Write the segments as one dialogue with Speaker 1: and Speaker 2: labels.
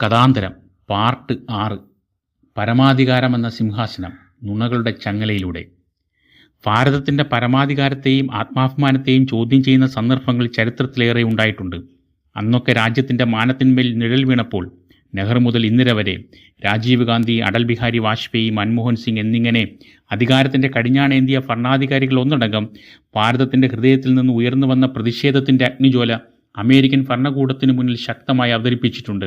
Speaker 1: കഥാന്തരം part ആറ്. പരമാധികാരം എന്ന സിംഹാസനം നുണകളുടെ ചങ്ങലയിലൂടെ. ഭാരതത്തിന്റെ പരമാധികാരത്തെയും ആത്മാഭിമാനത്തെയും ചോദ്യം ചെയ്യുന്ന സന്ദർഭങ്ങൾ ചരിത്രത്തിലേറെ ഉണ്ടായിട്ടുണ്ട്. അന്നൊക്കെ രാജ്യത്തിന്റെ മാനത്തിന്മേൽ നിഴൽ വീണപ്പോൾ നെഹ്റു മുതൽ ഇന്ദിര വരെ രാജീവ് ഗാന്ധി അടൽ ബിഹാരി വാജ്പേയി മൻമോഹൻ സിംഗ് എന്നിങ്ങനെ അധികാരത്തിന്റെ കടിഞ്ഞാണേന്തിയ ഭരണാധികാരികൾ ഒന്നടങ്കം ഭാരതത്തിന്റെ ഹൃദയത്തിൽ നിന്ന് ഉയർന്നു വന്ന പ്രതിഷേധത്തിന്റെ അഗ്നിജ്വാല അമേരിക്കൻ ഭരണകൂടത്തിനു മുന്നിൽ ശക്തമായി അവതരിപ്പിച്ചിട്ടുണ്ട്.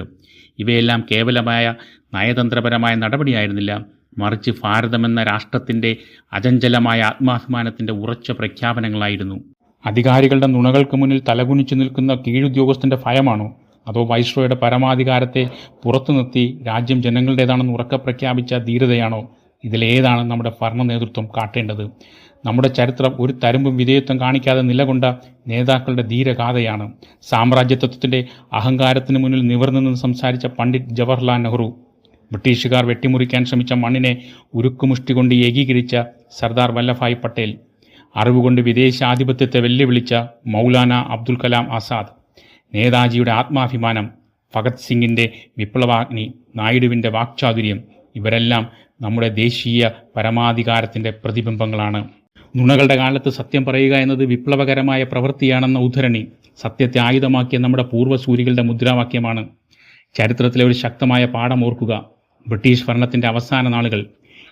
Speaker 1: ഇവയെല്ലാം കേവലമായ നയതന്ത്രപരമായ നടപടിയായിരുന്നില്ല. മറിച്ച് ഭാരതമെന്ന രാഷ്ട്രത്തിന്റെ അചഞ്ചലമായ ആത്മാഭിമാനത്തിന്റെ ഉറച്ച പ്രഖ്യാപനങ്ങളായിരുന്നു. അധികാരികളുടെ നുണകൾക്ക് മുന്നിൽ തലകുനിച്ചു നിൽക്കുന്ന കീഴുദ്യോഗസ്ഥന്റെ ഭയമാണോ? അതോ വൈസ്രോയുടെ പരമാധികാരത്തെ പുറത്തു നിർത്തി രാജ്യം ജനങ്ങളുടേതാണെന്ന് ഉറക്കെ പ്രഖ്യാപിച്ച ധീരതയാണോ? ഇതിലേതാണ് നമ്മുടെ ഭരണ നേതൃത്വം കാട്ടേണ്ടത്. നമ്മുടെ ചരിത്രം ഒരു തരുമ്പും വിധേയത്വം കാണിക്കാതെ നിലകൊണ്ട നേതാക്കളുടെ ധീരഗാഥയാണ്. സാമ്രാജ്യത്വത്തിന്റെ അഹങ്കാരത്തിന് മുന്നിൽ നിവർന്നു നിന്ന് സംസാരിച്ച പണ്ഡിറ്റ് ജവഹർലാൽ നെഹ്റു ബ്രിട്ടീഷുകാർ വെട്ടിമുറിക്കാൻ ശ്രമിച്ച മണ്ണിനെ ഉരുക്കുമുഷ്ടി കൊണ്ട് ഏകീകരിച്ച സർദാർ വല്ലഭായ് പട്ടേൽ അറിവുകൊണ്ട് വിദേശാധിപത്യത്തെ വെല്ലുവിളിച്ച മൗലാന അബ്ദുൽ കലാം ആസാദ് നേതാജിയുടെ ആത്മാഭിമാനം ഭഗത് സിംഗിന്റെ വിപ്ലവാഗ്നി നായിഡുവിന്റെ വാക്ചാതുര്യം ഇവരെല്ലാം നമ്മുടെ ദേശീയ പരമാധികാരത്തിന്റെ പ്രതിബിംബങ്ങളാണ്. നുണകളുടെ കാലത്ത് സത്യം പറയുക എന്നത് വിപ്ലവകരമായ പ്രവൃത്തിയാണെന്ന ഉദ്ധരണി സത്യത്തെ ആയുധമാക്കിയ നമ്മുടെ പൂർവസൂരികളുടെ മുദ്രാവാക്യമാണ്. ചരിത്രത്തിലെ ഒരു ശക്തമായ പാഠം ഓർക്കുക. ബ്രിട്ടീഷ് ഭരണത്തിന്റെ അവസാന നാളുകൾ.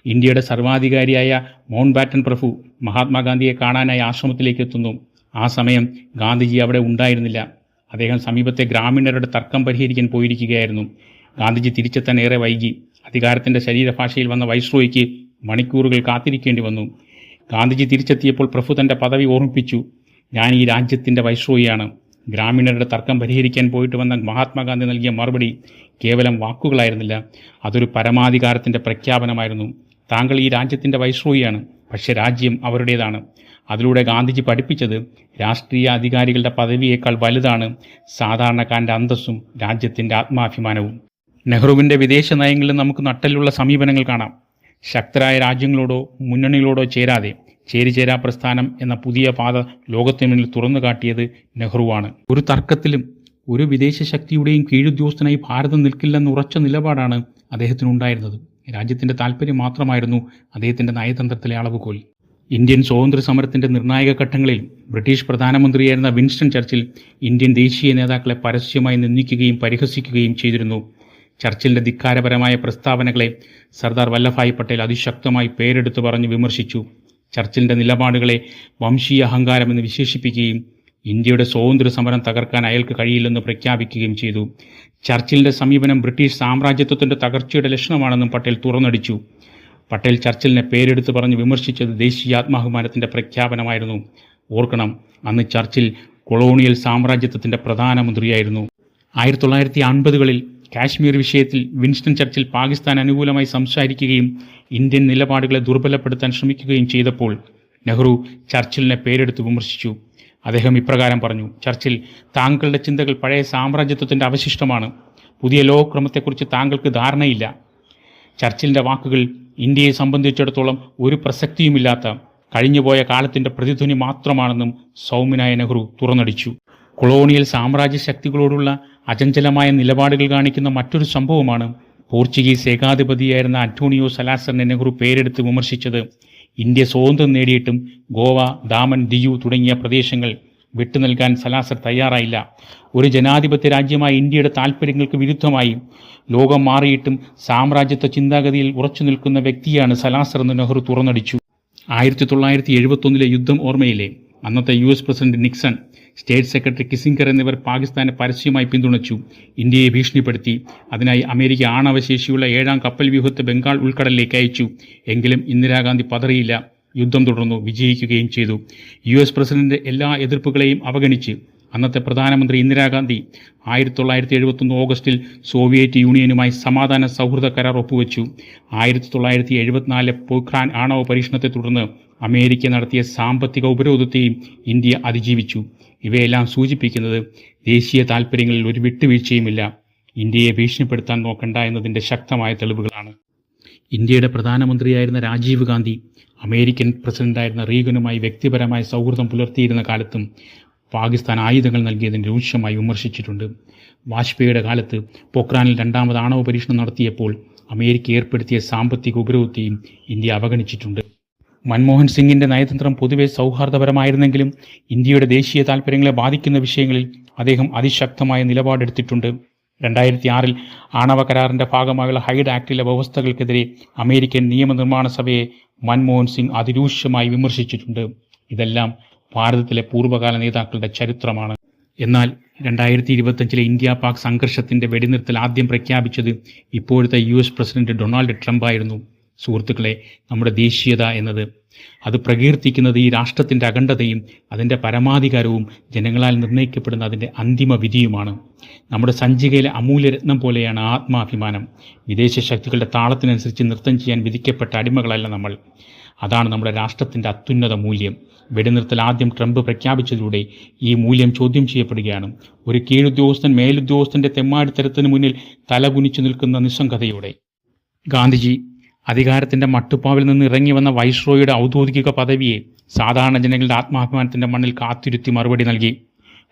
Speaker 1: ഇന്ത്യയുടെ സർവാധികാരിയായ മൗണ്ട് ബാറ്റൻ പ്രഭു മഹാത്മാഗാന്ധിയെ കാണാനായി ആശ്രമത്തിലേക്ക് എത്തുന്നു. ആ സമയം ഗാന്ധിജി അവിടെ ഉണ്ടായിരുന്നില്ല. അദ്ദേഹം സമീപത്തെ ഗ്രാമീണരുടെ തർക്കം പരിഹരിക്കാൻ പോയിരിക്കുകയായിരുന്നു. ഗാന്ധിജി തിരിച്ചെത്താൻ ഏറെ വൈകി. അധികാരത്തിന്റെ ശരീരഭാഷയിൽ വന്ന വൈസ്രോയ്ക്ക് മണിക്കൂറുകൾ കാത്തിരിക്കേണ്ടി വന്നു. ഗാന്ധിജി തിരിച്ചെത്തിയപ്പോൾ പ്രഭു തന്റെ പദവി ഓർമ്മിപ്പിച്ചു. ഞാൻ ഈ രാജ്യത്തിന്റെ വൈശ്രോയിയാണ്. ഗ്രാമീണരുടെ തർക്കം പരിഹരിക്കാൻ പോയിട്ട് വന്ന മഹാത്മാഗാന്ധി നൽകിയ മറുപടി കേവലം വാക്കുകളായിരുന്നില്ല. അതൊരു പരമാധികാരത്തിന്റെ പ്രഖ്യാപനമായിരുന്നു. താങ്കൾ ഈ രാജ്യത്തിന്റെ വൈശ്രോയിയാണ് പക്ഷേ രാജ്യം അവരുടേതാണ്. അതിലൂടെ ഗാന്ധിജി പഠിപ്പിച്ചത് രാഷ്ട്രീയ അധികാരികളുടെ പദവിയേക്കാൾ വലുതാണ് സാധാരണക്കാരന്റെ അന്തസ്സും രാജ്യത്തിന്റെ ആത്മാഭിമാനവും. നെഹ്റുവിന്റെ വിദേശ നയങ്ങളിൽ നമുക്ക് നട്ടലുള്ള സമീപനങ്ങൾ കാണാം. ശക്തരായ രാജ്യങ്ങളോടോ മുന്നണികളോടോ ചേരാതെ ചേരിചേരാ പ്രസ്ഥാനം എന്ന പുതിയ പാത ലോകത്തിന് മുന്നിൽ തുറന്നു കാട്ടിയത് നെഹ്റുവാണ്. ഒരു തർക്കത്തിലും ഒരു വിദേശ ശക്തിയുടെയും കീഴുദ്യോഗസ്ഥനായി ഭാരതം നിൽക്കില്ലെന്ന ഉറച്ച നിലപാടാണ് അദ്ദേഹത്തിനുണ്ടായിരുന്നത്. രാജ്യത്തിന്റെ താല്പര്യം മാത്രമായിരുന്നു അദ്ദേഹത്തിന്റെ നയതന്ത്രത്തിലെ അളവുകോൽ. ഇന്ത്യൻ സ്വാതന്ത്ര്യ സമരത്തിന്റെ നിർണായക ഘട്ടങ്ങളിൽ ബ്രിട്ടീഷ് പ്രധാനമന്ത്രിയായിരുന്ന വിൻസ്റ്റൺ ചർച്ചിൽ ഇന്ത്യൻ ദേശീയ നേതാക്കളെ പരസ്യമായി നിന്ദിക്കുകയും പരിഹസിക്കുകയും ചെയ്തിരുന്നു. ചർച്ചിലിന്റെ ധിക്കാരപരമായ പ്രസ്താവനകളെ സർദാർ വല്ലഭായ് പട്ടേൽ അതിശക്തമായി പേരെടുത്തു പറഞ്ഞ് വിമർശിച്ചു. ചർച്ചിലിന്റെ നിലപാടുകളെ വംശീയ അഹങ്കാരമെന്ന് വിശേഷിപ്പിക്കുകയും ഇന്ത്യയുടെ സ്വാതന്ത്ര്യ സമരം തകർക്കാൻ അയാൾക്ക് കഴിയില്ലെന്ന് പ്രഖ്യാപിക്കുകയും ചെയ്തു. ചർച്ചിലിന്റെ സമീപനം ബ്രിട്ടീഷ് സാമ്രാജ്യത്വത്തിന്റെ തകർച്ചയുടെ ലക്ഷണമാണെന്നും പട്ടേൽ തുറന്നടിച്ചു. പട്ടേൽ ചർച്ചിലിനെ പേരെടുത്ത് പറഞ്ഞ് വിമർശിച്ചത് ദേശീയാത്മാഭിമാനത്തിന്റെ പ്രഖ്യാപനമായിരുന്നു. ഓർക്കണം അന്ന് ചർച്ചിൽ കൊളോണിയൽ സാമ്രാജ്യത്വത്തിന്റെ പ്രധാനമന്ത്രിയായിരുന്നു. ആയിരത്തി തൊള്ളായിരത്തി അൻപതുകളിൽ കാശ്മീർ വിഷയത്തിൽ വിൻസ്റ്റൺ ചർച്ചിൽ പാകിസ്ഥാൻ അനുകൂലമായി സംസാരിക്കുകയും ഇന്ത്യൻ നിലപാടുകളെ ദുർബലപ്പെടുത്താൻ ശ്രമിക്കുകയും ചെയ്തപ്പോൾ നെഹ്റു ചർച്ചിലിനെ പേരെടുത്ത് വിമർശിച്ചു. അദ്ദേഹം ഇപ്രകാരം പറഞ്ഞു ചർച്ചിൽ താങ്കളുടെ ചിന്തകൾ പഴയ സാമ്രാജ്യത്വത്തിന്റെ അവശിഷ്ടമാണ്. പുതിയ ലോകക്രമത്തെക്കുറിച്ച് താങ്കൾക്ക് ധാരണയില്ല. ചർച്ചിലിന്റെ വാക്കുകൾ ഇന്ത്യയെ സംബന്ധിച്ചിടത്തോളം ഒരു പ്രസക്തിയുമില്ലാത്ത കഴിഞ്ഞുപോയ കാലത്തിന്റെ പ്രതിധ്വനി മാത്രമാണെന്നും സൗമ്യനായ നെഹ്റു തുറന്നടിച്ചു. കൊളോണിയൽ സാമ്രാജ്യ ശക്തികളോടുള്ള അചഞ്ചലമായ നിലപാടുകൾ കാണിക്കുന്ന മറ്റൊരു സംഭവമാണ് പോർച്ചുഗീസ് ഏകാധിപതിയായിരുന്ന അന്റോണിയോ സലാസർ നെഹ്റു പേരെടുത്ത് വിമർശിച്ചത്. ഇന്ത്യ സ്വാതന്ത്ര്യം നേടിയിട്ടും ഗോവ ദാമൻ ദിയു തുടങ്ങിയ പ്രദേശങ്ങൾ വിട്ടു നൽകാൻ സലാസർ തയ്യാറായില്ല. ഒരു ജനാധിപത്യ രാജ്യമായ ഇന്ത്യയുടെ താൽപ്പര്യങ്ങൾക്ക് വിരുദ്ധമായി ലോകം മാറിയിട്ടും സാമ്രാജ്യത്വ ചിന്താഗതിയിൽ ഉറച്ചു നിൽക്കുന്ന വ്യക്തിയാണ് സലാസർ എന്ന് നെഹ്റു തുറന്നടിച്ചു. ആയിരത്തി തൊള്ളായിരത്തി എഴുപത്തൊന്നിലെ യുദ്ധം ഓർമ്മയിലെ അന്നത്തെ U S president Nixon state secretary Kissinger എന്നിവർ പാകിസ്ഥാനെ പരസ്യമായി പിന്തുണച്ചു. ഇന്ത്യയെ ഭീഷണിപ്പെടുത്തി. അതിനായി അമേരിക്ക ആണവശേഷിയുള്ള ഏഴാം കപ്പൽ വ്യൂഹത്തെ ബംഗാൾ ഉൾക്കടലിലേക്ക് അയച്ചു. എങ്കിലും ഇന്ദിരാഗാന്ധി പതറിയില്ല. യുദ്ധം തുടർന്നു. വിജയിക്കുകയും ചെയ്തു. യു എസ് പ്രസിഡന്റ് എല്ലാ എതിർപ്പുകളെയും അവഗണിച്ച്. അന്നത്തെ പ്രധാനമന്ത്രി ഇന്ദിരാഗാന്ധി ആയിരത്തി തൊള്ളായിരത്തി എഴുപത്തൊന്ന് ഓഗസ്റ്റിൽ സോവിയറ്റ് യൂണിയനുമായി സമാധാന സൗഹൃദ കരാർ ഒപ്പുവെച്ചു. ആയിരത്തി തൊള്ളായിരത്തി എഴുപത്തിനാലിലെ പോഖ്രാൻ ആണവ പരീക്ഷണത്തെ തുടർന്ന് അമേരിക്ക നടത്തിയ സാമ്പത്തിക ഉപരോധത്തെയും ഇന്ത്യ അതിജീവിച്ചു. ഇവയെല്ലാം സൂചിപ്പിക്കുന്നത് ദേശീയ താൽപ്പര്യങ്ങളിൽ ഒരു വിട്ടുവീഴ്ചയുമില്ല. ഇന്ത്യയെ ഭീഷണിപ്പെടുത്താൻ നോക്കണ്ട എന്നതിന്റെ ശക്തമായ തെളിവുകളാണ്. ഇന്ത്യയുടെ പ്രധാനമന്ത്രിയായിരുന്ന രാജീവ് ഗാന്ധി അമേരിക്കൻ പ്രസിഡന്റായിരുന്ന റീഗനുമായി വ്യക്തിപരമായ സൗഹൃദം പുലർത്തിയിരുന്ന കാലത്തും പാകിസ്ഥാൻ ആയുധങ്ങൾ നൽകിയതിന് രൂക്ഷമായി വിമർശിച്ചിട്ടുണ്ട്. വാജ്പേയിയുടെ കാലത്ത് പൊക്രാനിൽ രണ്ടാമത് ആണവ പരീക്ഷണം നടത്തിയപ്പോൾ അമേരിക്ക ഏർപ്പെടുത്തിയ സാമ്പത്തിക ഉപരോധത്തെയും ഇന്ത്യ അവഗണിച്ചിട്ടുണ്ട്. മൻമോഹൻ സിംഗിന്റെ നയതന്ത്രം പൊതുവെ സൗഹാർദ്ദപരമായിരുന്നെങ്കിലും ഇന്ത്യയുടെ ദേശീയ താൽപ്പര്യങ്ങളെ ബാധിക്കുന്ന വിഷയങ്ങളിൽ അദ്ദേഹം അതിശക്തമായ നിലപാടെടുത്തിട്ടുണ്ട്. രണ്ടായിരത്തി ആറിൽ ആണവ കരാറിന്റെ ഭാഗമായുള്ള ഹൈഡ് ആക്ടിലെ വ്യവസ്ഥകൾക്കെതിരെ അമേരിക്കൻ നിയമനിർമ്മാണ സഭയെ മൻമോഹൻ സിംഗ് അതിരൂക്ഷമായി വിമർശിച്ചിട്ടുണ്ട്. ഇതെല്ലാം ഭാരതത്തിലെ പൂർവകാല നേതാക്കളുടെ ചരിത്രമാണ്. എന്നാൽ രണ്ടായിരത്തി ഇരുപത്തഞ്ചിലെ ഇന്ത്യ പാക് സംഘർഷത്തിന്റെ വെടിനിർത്തൽ ആദ്യം പ്രഖ്യാപിച്ചത് ഇപ്പോഴത്തെ U S president Donald Trump ആയിരുന്നു സുഹൃത്തുക്കളെ നമ്മുടെ ദേശീയത എന്നത് അത് പ്രകീർത്തിക്കുന്നത് ഈ രാഷ്ട്രത്തിന്റെ അഖണ്ഡതയും അതിന്റെ പരമാധികാരവും ജനങ്ങളാൽ നിർണയിക്കപ്പെടുന്ന അതിന്റെ അന്തിമ വിധിയുമാണ്. നമ്മുടെ സഞ്ചികയിലെ അമൂല്യരത്നം പോലെയാണ് ആത്മാഭിമാനം. വിദേശ ശക്തികളുടെ താളത്തിനനുസരിച്ച് നൃത്തം ചെയ്യാൻ വിധിക്കപ്പെട്ട അടിമകളല്ല നമ്മൾ. അതാണ് നമ്മുടെ രാഷ്ട്രത്തിന്റെ അത്യുന്നത മൂല്യം. വെടിനിർത്തൽ ആദ്യം ട്രംപ് പ്രഖ്യാപിച്ചതിലൂടെ ഈ മൂല്യം ചോദ്യം ചെയ്യപ്പെടുകയാണ്. ഒരു കീഴുദ്യോഗസ്ഥൻ മേലുദ്യോഗസ്ഥന്റെ തെമ്മാടിത്തരത്തിന് മുന്നിൽ തലകുനിച്ചു നിൽക്കുന്ന നിസ്സംഗതയോടെ. ഗാന്ധിജി അധികാരത്തിന്റെ മട്ടുപ്പാവിൽ നിന്ന് ഇറങ്ങി വന്ന വൈസ്രോയുടെ ഔദ്യോഗിക പദവിയെ സാധാരണ ജനങ്ങളുടെ ആത്മാഭിമാനത്തിന്റെ മണ്ണിൽ കാത്തിരുത്തി മറുപടി നൽകി.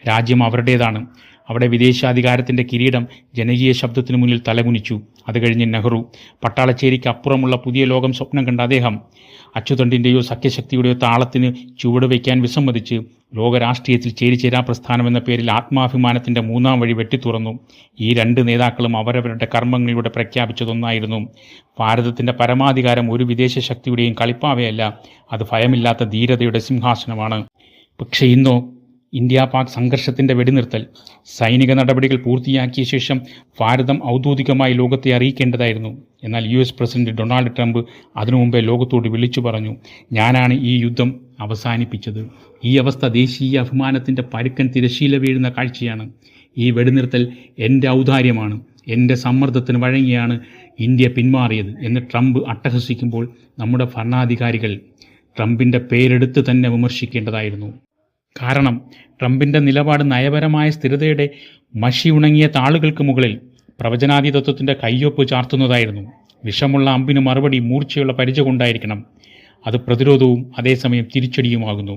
Speaker 1: രാജ്യം അവരുടേതാണ്. അവിടെ വിദേശാധികാരത്തിന്റെ കിരീടം ജനകീയ ശബ്ദത്തിനു മുന്നിൽ തലകുനിച്ചു. അത് കഴിഞ്ഞ് നെഹ്റു. പട്ടാളച്ചേരിക്ക് അപ്പുറമുള്ള പുതിയ ലോകം സ്വപ്നം കണ്ട അദ്ദേഹം അച്ചുതണ്ടിന്റെയോ സഖ്യശക്തിയുടെയോ താളത്തിന് ചുവട് വയ്ക്കാൻ വിസമ്മതിച്ച് ലോകരാഷ്ട്രീയത്തിൽ ചേരിചേരാ പ്രസ്ഥാനം എന്ന പേരിൽ ആത്മാഭിമാനത്തിന്റെ മൂന്നാം വഴി വെട്ടിത്തുറന്നു ഈ രണ്ട് നേതാക്കളും അവരവരുടെ കർമ്മങ്ങളിലൂടെ പ്രഖ്യാപിച്ചതൊന്നായിരുന്നു. ഭാരതത്തിന്റെ പരമാധികാരം ഒരു വിദേശ ശക്തിയുടെയും കളിപ്പാവയല്ല അത് ഭയമില്ലാത്ത ധീരതയുടെ സിംഹാസനമാണ്. പക്ഷേ ഇന്നോ ഇന്ത്യ പാക് സംഘർഷത്തിന്റെ വെടിനിർത്തൽ സൈനിക നടപടികൾ പൂർത്തിയാക്കിയ ശേഷം ഭാരതം ഔദ്യോഗികമായി ലോകത്തെ അറിയിക്കേണ്ടതായിരുന്നു. എന്നാൽ U S president Donald Trump അതിനു മുമ്പേ ലോകത്തോട് വിളിച്ചു പറഞ്ഞു ഞാനാണ് ഈ യുദ്ധം അവസാനിപ്പിച്ചത്. ഈ അവസ്ഥ ദേശീയ അഭിമാനത്തിന്റെ പരുക്കൻ തിരശീല വീഴുന്ന കാഴ്ചയാണ്. ഈ വെടിനിർത്തൽ എന്റെ ഔദാര്യമാണ് എന്റെ സമ്മർദ്ദത്തിന് വഴങ്ങിയാണ് ഇന്ത്യ പിന്മാറിയത് എന്ന് ട്രംപ് അട്ടഹസിക്കുമ്പോൾ നമ്മുടെ ഭരണാധികാരികൾ ട്രംപിന്റെ പേരെടുത്ത് തന്നെ വിമർശിക്കേണ്ടതായിരുന്നു. കാരണം ട്രംപിന്റെ നിലപാട് നയപരമായ സ്ഥിരതയുടെ മഷി ഉണങ്ങിയ താളുകൾക്ക് മുകളിൽ പ്രവചനാതീതത്വത്തിന്റെ കയ്യൊപ്പ് ചാർത്തുന്നതായിരുന്നു. വിഷമുള്ള അമ്പിന് മറുപടി മൂർച്ചയുള്ള പരിച കൊണ്ടായിരിക്കണം. അത് പ്രതിരോധവും അതേസമയം തിരിച്ചടിയുമാകുന്നു.